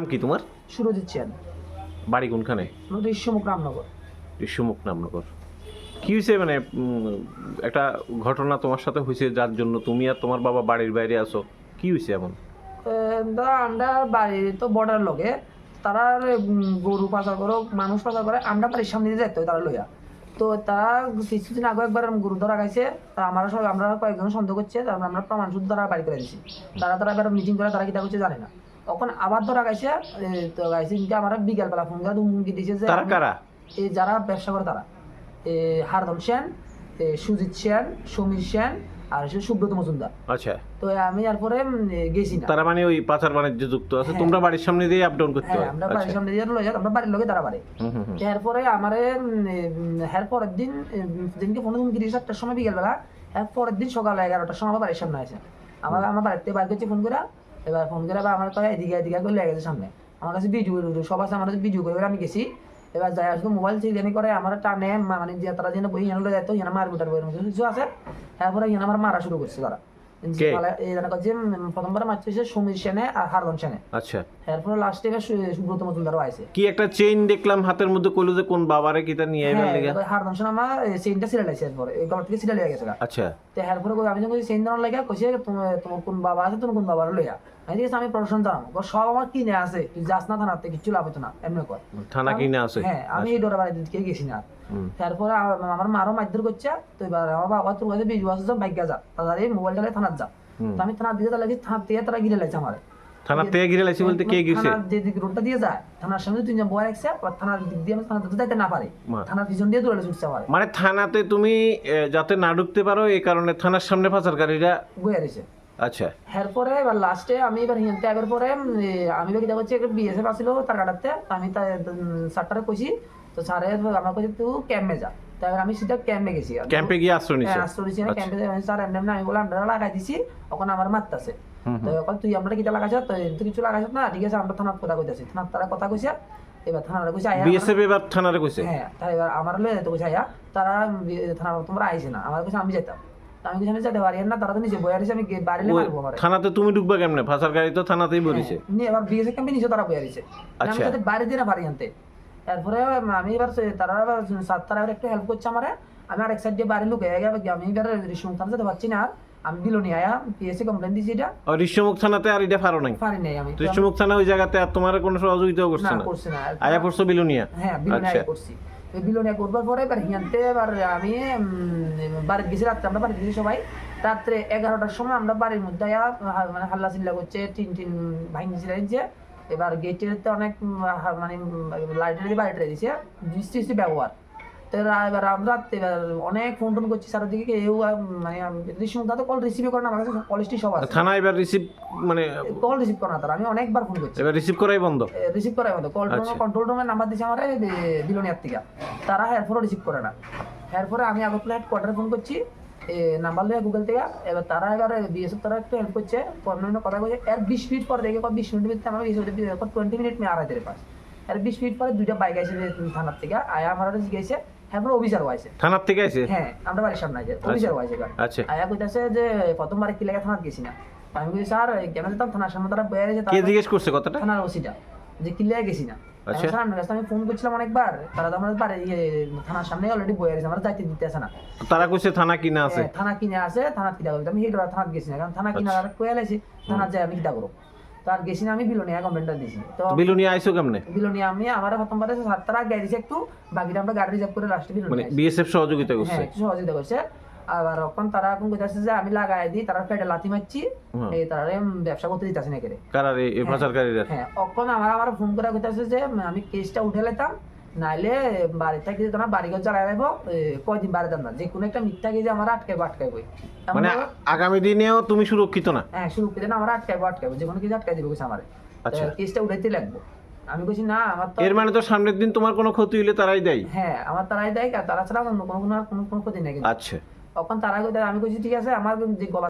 নাম কি তোমার? সুরজিৎ চেন বাড়ি কোনখানে? ঋষ্যমুখ রামনগর। বিশ্বমুখ নামনগর কি হয়েছে মানে একটা ঘটনা তোমার সাথে হয়েছে যার জন্য তুমি আর তোমার বাবা বাড়ির বাইরে আসো কি হয়েছে এমন? দাদা আমরা বাড়ি তো বর্ডার লগে তারা গরু পাচার করো মানুষ পাচার করে আমরা বাড়ির সামনে দিয়ে যাইতে তারা লইয়া। তো তারা কিছুদিন আগে একবার গরু ধরা খাইছে তা আমরা সব আমরা কয়েকজন সন্দেহ করছে তারপর আমরা প্রমাণ শুদ্ধ তারা বাড়ি করে দিচ্ছি তারা তারা এবার মিটিং করে তারা কিটা করছে জানে না। তখন আবার ধরা এ, তো গাইছে কিন্তু আমার বিকালবেলা ফোন করে হুমকি দিয়েছে যে তারা কারা? এই যারা ব্যবসা করে তারা। এ, হারদম সেন সুজিত সেন সমীর সেন আর হচ্ছে সুব্রত মজুমদার। আচ্ছা। তো আমি তারপরে উম, গেছি না। তারা মানে ওই পাচার বাণিজ্য যুক্ত আছে হ্যাঁ। তোমরা বাড়ির সামনে দিয়ে আপ ডাউন করতে হ্যাঁ আমরা আচ্ছা। বাড়ির সামনে দিয়ে লয়ে আমরা বাড়ির লোকে তারা বাড়ি। এরপরে আমারে হের পরের দিন দিনকে ফোনে তুমি গিয়ে চারটার সময় বিকেলবেলা এর পরের দিন সকাল এগারোটার সময় আমার বাড়ির সামনে আছে আমার আমার বাড়িতে বাইর করছি ফোন করে এবার ফোন করে আবার আমার কয় এদিকে এদিকে করে লেগে গেছে সামনে। আমার কাছে ভিডিও সব আছে আমার কাছে ভিডিও করে আমি গেছি। এবার যাই আসলে মোবাইল চিনি করে আমার টানে মানে যে তারা যেন বই হেনলে যেত হেন মার গুটার বইয়ের মধ্যে কিছু আছে? তারপরে হেন আমার মারা শুরু করছে তারা। যে প্রথমবার মারছে হচ্ছে সমীর সেনে আর হারদন সেনে। আচ্ছা। এরপরে লাস্টে সুব্রত মজুমদারও আছে কি একটা চেইন দেখলাম হাতের মধ্যে কইলো যে কোন বাবারে কিটা নিয়ে আইবার হ্যাঁ, আমার চেইনটা এরপরে। এই থেকে আচ্ছা। তো এরপরে কই আমি যখন চেইন দেওয়ার লাগে কইছে তোমার তোমার কোন বাবা আছে কোন বাবার লইয়া? আমি ঠিক আছে আমি প্রশ্ন জানাব সব আমার কিনে আছে। তুই যাস না থানাতে কিচ্ছু লাভ হতো না। এমনি কয়। থানা কিনে আছে? হ্যাঁ আমি এই ডোরা বাড়িতে গেছি না। তারপরে আমার মারও মারধর করছে। তো এবার আমার বাবা তোর কাছে বিজু আছে বাইকা যা তাড়াতাড়ি মোবাইলটা থানার যা। তো আমি থানার দিকে লাগি থানার থেকে তারা গিরে লাগছে আমার। থানার থেকে ঘিরে লাইছি বলতে কে গিয়েছে থানার যে দিক রোডটা দিয়ে যায় থানার সামনে তিনজন বয় রাখছে আর থানার দিক দিয়ে আমি থানাতে যাইতে না পারি। থানার পিছন দিয়ে দৌড়ে ছুটছে আমার। মানে থানাতে তুমি যাতে না ঢুকতে পারো এই কারণে থানার সামনে পাচারকারীরা বয়ে রয়েছে। আচ্ছা। এরপরে এবার লাস্টে আমি এবার আগের পরে আমি বাকি একটা বিএসএফ আসছিল তার কাটাতে আমি স্যারটারে কইছি তো স্যারে আমার কাছে তুই ক্যাম্পে যা। তারপর আমি সিধা ক্যাম্পে গেছি ক্যাম্পে গিয়ে আশ্রয় নিছো? হ্যাঁ আশ্রয় না ক্যাম্পে স্যার এমনি আমি আমরা লাগাই দিছি আমার মারতাছে। তো এখন তুই আমরা কিটা লাগাইছ? তো তুই কিছু লাগাইছ না ঠিক আছে আমরা থানার কথা কইতাছি। থানার তারা কথা কইছে এবার থানার কইছে আয়া বিএসএফ এবার থানারে কইছে? হ্যাঁ তাই এবার আমার লয়ে যেতে কইছে আয়া তারা থানার তোমরা আইছে না। আমার কইছে আমি যেতাম তো আমি কইছি যেতে পারি না তারা তো নিজে বয়ে আমি বাড়িলে মারবো আমার। থানাতে তুমি ঢুকবা কেমনে? পাচারকারী তো থানাতেই বলিছে নিয়ে এবার বিএসএ ক্যাম্পে নিচে তারা বয়ে আছে আমি আচ্ছা। যাতে দিয়ে না পারি আনতে। তারপরে আমি এবার তারা সাত তারা একটু হেল্প করছে আমারে। আমি আর এক সাইড দিয়ে বাড়ি লুকে আমি এবার রিসমুখ যেতে পারছি না আর। আমি বিলনি আয়া পিএসএ কমপ্লেন দিছি এটা। আর ঋষ্যমুখ থানাতে আর এটা পারো নাই? পারি নাই আমি। ঋষ্যমুখ থানা ওই জায়গাতে আর তোমার কোনো সহযোগিতাও করছে না করছে না। আয়া পড়ছো বিলুনিয়া? হ্যাঁ বিলনিয়া। করছি বিলনিয়া করবার পরে এবার হিয়ানতে এবার আমি বাড়িতে গেছি রাত্রে আমরা বাড়িতে গেছি সবাই। রাত্রে এগারোটার সময় আমরা বাড়ির মধ্যে মানে হাল্লা চিল্লা করছে, টিন টিন ভাঙি যে এবার গেটের অনেক মানে লাইটের বাড়িটা দিছে। বৃষ্টি ব্যবহার। তো এবার আমরা রাত্রে এবার অনেক ফোন টোন করছি চারিদিকে আহ, মানে রিসিভ তো কল রিসিভ করে না আমার কাছে কলেজটি সব আছে থানা এবার রিসিভ মানে কল রিসিভ করে না তারা আমি অনেকবার ফোন করছি এবার রিসিভ করাই বন্ধ রিসিভ করার মতো কল আচ্ছা। কন্ট্রোল রুমের নাম্বার দিছে আমার বিলোনিয়ার থেকে তারা এরপরও রিসিভ করে না এরপরে আমি আগরতলা হেডকোয়ার্টারে ফোন করছি নাম্বার লিয়ে গুগল থেকে এবার তারা এবার বিএসএফ তারা একটু হেল্প করছে অন্যান্য কথা বলছে এর বিশ মিনিট পর দেখে বিশ মিনিট ভিতরে আমার টোয়েন্টি মিনিট মে আড়াই পাস এর বিশ মিনিট পরে দুইটা বাইক আছে থানার থেকে আয়া আমার জিজ্ঞাসা অফিসার থানার থেকে আছে হ্যাঁ আমরা বাড়ির সামনে আছে অফিসার হয়েছে আচ্ছা। আয়া কইতাছে যে প্রথমবার কি লাগে থানার গেছি না আমি বলছি স্যার কেন যেতাম? থানার সামনে তারা বয়ে রয়েছে কে জিজ্ঞেস করছে কথাটা? থানার ওসিটা যে কিল্লিয়া গেছি না আচ্ছা। স্যার আপনার কাছে আমি ফোন করছিলাম অনেকবার। তারা তো আমার বাড়ি থানার সামনে অলরেডি বয়ে গেছে আমার দিতে আসে না। তারা কইছে থানা কিনা আছে? হ্যাঁ, থানা কিনে আছে থানা কিনা করবে আমি হেডরা থানা গেছি না কারণ থানা কিনা আর কয়ে লাইছি থানা যায় আমি কিটা করব? তার গেছি না আমি বিলোনিয়া কমপ্লেনটা দিছি। তো বিলোনিয়া আইছো কেমনে? বিলোনিয়া আমি আমার প্রথমবারে সাত তারা গাড়ি দিয়েছি একটু বাকিটা আমরা গাড়ি রিজার্ভ করে লাস্টে মানে বিএসএফ সহযোগিতা করছে? হ্যাঁ সহযোগিতা করছে। আবার এখন তারা এখন কইতাছে যে আমি লাগাই দিই তারা পেটে লাথি মারছি হুম। এই তারা ব্যবসা করতে দিতাছে না করে কারারে এই- এই পাচারকারীরা হ্যাঁ এখন আমার আমার ফোন করে কইতাছে যে আমি কেসটা উঠে লেতাম নাইলে বাড়ি থেকে তোমার বাড়িঘর জ্বালাই রাখব কয়দিন বাড়ি না যে কোনো একটা মিথ্যা কেজে আমার আটকাইবো আটকাইবো মানে আগামী দিনেও তুমি সুরক্ষিত না? হ্যাঁ করে না আমার আটকাইবো আটকাইবো। যে কোনো কিছু আটকাই দিবে কইছে আমার। আচ্ছা। কেসটা উঠাইতে লাগবো। আমি কইছি না আমার তো এর মানে তো সামনের দিন তোমার কোনো ক্ষতি হইলে তারাই দেয়? হ্যাঁ আমার তারাই দেয় আর তারা ছাড়া অন্য কোনো কোনো কোনো কোনো ক্ষতি নেই আচ্ছা। তখন তারা আমি কইছি ঠিক আছে আমার যে গলা